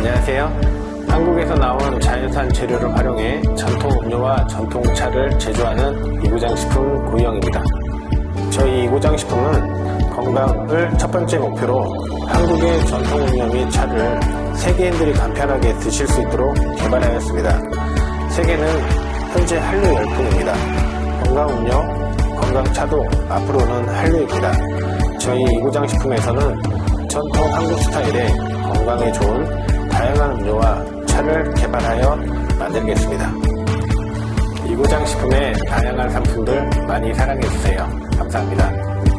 안녕하세요. 한국에서 나온 자연산 재료를 활용해 전통 음료와 전통차를 제조하는 이구장식품 고이영입니다. 저희 이구장식품은 건강을 첫 번째 목표로 한국의 전통 음료 및 차를 세계인들이 간편하게 드실 수 있도록 개발하였습니다. 세계는 현재 한류 열풍입니다. 건강 음료, 건강 차도 앞으로는 한류입니다. 저희 이구장식품에서는 전통 한국 스타일의 건강에 좋은 다양한 음료와 차를 개발하여 만들겠습니다. 이구장식품의 다양한 상품들 많이 사랑해주세요. 감사합니다.